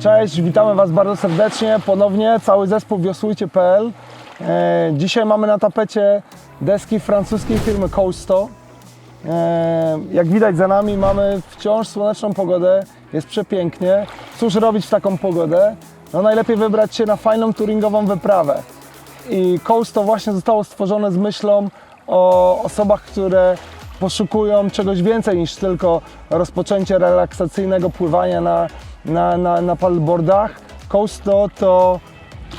Cześć, witamy Was bardzo serdecznie. Ponownie cały zespół wiosłujcie.pl. E, dzisiaj mamy na tapecie deski francuskiej firmy Coasto. E, jak widać za nami mamy wciąż słoneczną pogodę, jest przepięknie. Cóż robić w taką pogodę? No najlepiej wybrać się na fajną touringową wyprawę. I Coasto właśnie zostało stworzone z myślą o osobach, które poszukują czegoś więcej niż tylko rozpoczęcie relaksacyjnego pływania na, na, na, na paddleboardach. Coasto to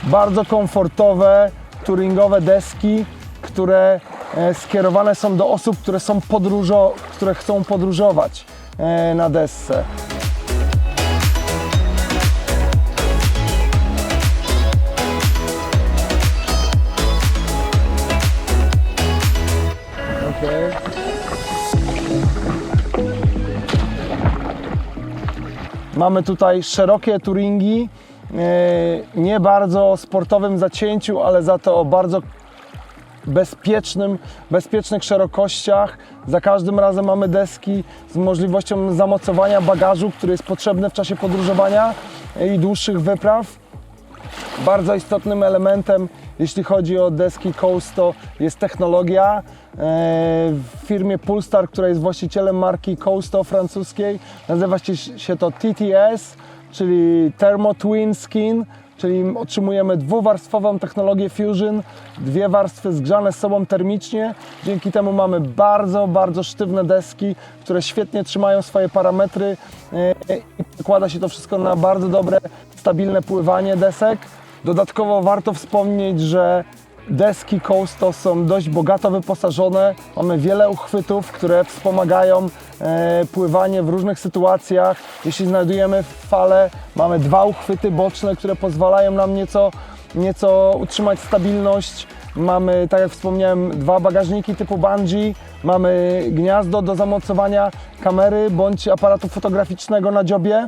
bardzo komfortowe, touringowe deski, które e, skierowane są do osób, które, są podróżo, które chcą podróżować e, na desce. Mamy tutaj szerokie touringi, e, nie bardzo sportowym zacięciu, ale za to o bardzo bezpiecznym, bezpiecznych szerokościach. Za każdym razem mamy deski z możliwością zamocowania bagażu, który jest potrzebny w czasie podróżowania i dłuższych wypraw. Bardzo istotnym elementem, jeśli chodzi o deski Coasto, jest technologia. E, W firmie Pulstar, która jest właścicielem marki Coasto francuskiej, nazywa się, się to TTS, czyli Thermo Twin Skin, czyli otrzymujemy dwuwarstwową technologię Fusion, dwie warstwy zgrzane z sobą termicznie. Dzięki temu mamy bardzo, bardzo sztywne deski, które świetnie trzymają swoje parametry e, i przekłada się to wszystko na bardzo dobre, stabilne pływanie desek. Dodatkowo warto wspomnieć, że deski Coasto są dość bogato wyposażone. Mamy wiele uchwytów, które wspomagają e, pływanie w różnych sytuacjach. Jeśli znajdujemy falę, mamy dwa uchwyty boczne, które pozwalają nam nieco, nieco utrzymać stabilność. Mamy, tak jak wspomniałem, dwa bagażniki typu bungee, mamy gniazdo do zamocowania kamery bądź aparatu fotograficznego na dziobie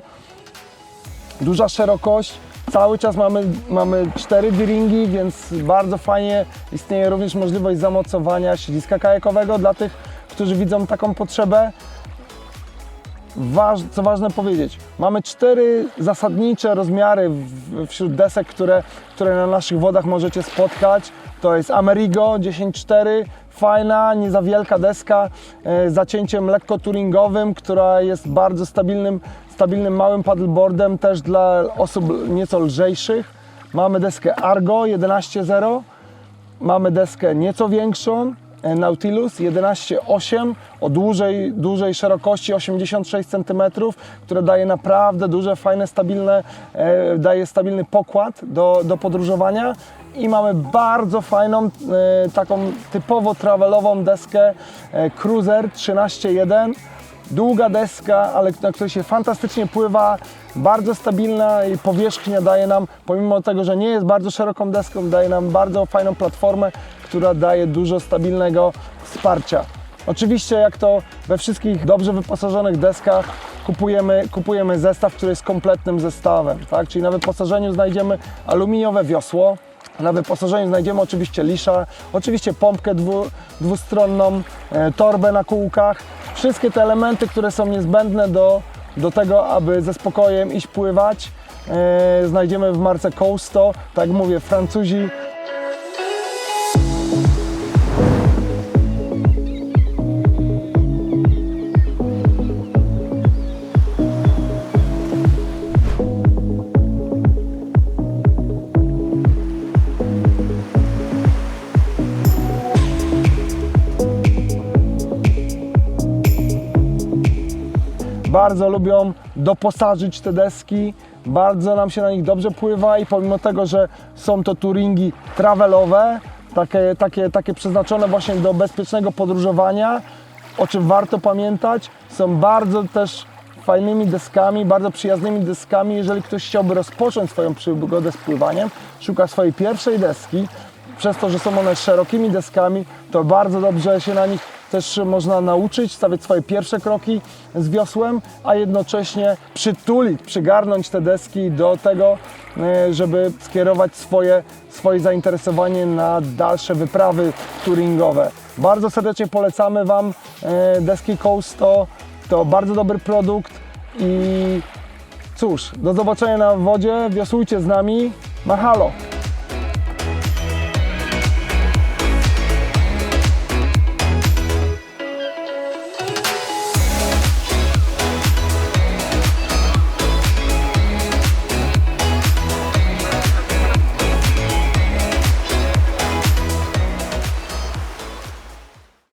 duża szerokość. Cały czas mamy, mamy cztery D-ringi, więc bardzo fajnie istnieje również możliwość zamocowania siedziska kajakowego dla tych, którzy widzą taką potrzebę. Waż, co ważne powiedzieć, mamy cztery zasadnicze rozmiary w, wśród desek, które, które na naszych wodach możecie spotkać. To jest Amerigo 10.4, fajna, nie za wielka deska e, z zacięciem lekko touringowym, która jest bardzo stabilnym, stabilnym małym paddleboardem też dla osób nieco lżejszych. Mamy deskę Argo 11.0, Mamy deskę nieco większą, e, Nautilus 11.8 o dłużej, dużej szerokości 86 cm, które daje naprawdę duże, fajne, stabilne, e, daje stabilny pokład do, do podróżowania. I mamy bardzo fajną, e, taką typowo travelową deskę e, Cruiser 13.1 długa deska, ale na której się fantastycznie pływa, bardzo stabilna i powierzchnia daje nam, pomimo tego, że nie jest bardzo szeroką deską, daje nam bardzo fajną platformę, która daje dużo stabilnego wsparcia. Oczywiście, jak to we wszystkich dobrze wyposażonych deskach, kupujemy, kupujemy zestaw, który jest kompletnym zestawem. Tak? Czyli na wyposażeniu znajdziemy aluminiowe wiosło, na wyposażeniu znajdziemy oczywiście lisza, oczywiście pompkę dwu, dwustronną, e, torbę na kółkach. Wszystkie te elementy, które są niezbędne do, do tego, aby ze spokojem iść pływać, e, znajdziemy w marce Coasto. Tak jak mówię, Francuzi bardzo lubią doposażyć te deski, bardzo nam się na nich dobrze pływa i pomimo tego, że są to touringi travelowe, takie, takie, takie przeznaczone właśnie do bezpiecznego podróżowania, o czym warto pamiętać, są bardzo też fajnymi deskami, bardzo przyjaznymi deskami, jeżeli ktoś chciałby rozpocząć swoją przygodę z pływaniem, szuka swojej pierwszej deski, przez to, że są one szerokimi deskami, to bardzo dobrze się na nich też można nauczyć, stawiać swoje pierwsze kroki z wiosłem, a jednocześnie przytulić, przygarnąć te deski do tego, e, żeby skierować swoje, swoje zainteresowanie na dalsze wyprawy touringowe. Bardzo serdecznie polecamy Wam e, deski Coasto, to bardzo dobry produkt i cóż, do zobaczenia na wodzie, wiosłujcie z nami, mahalo!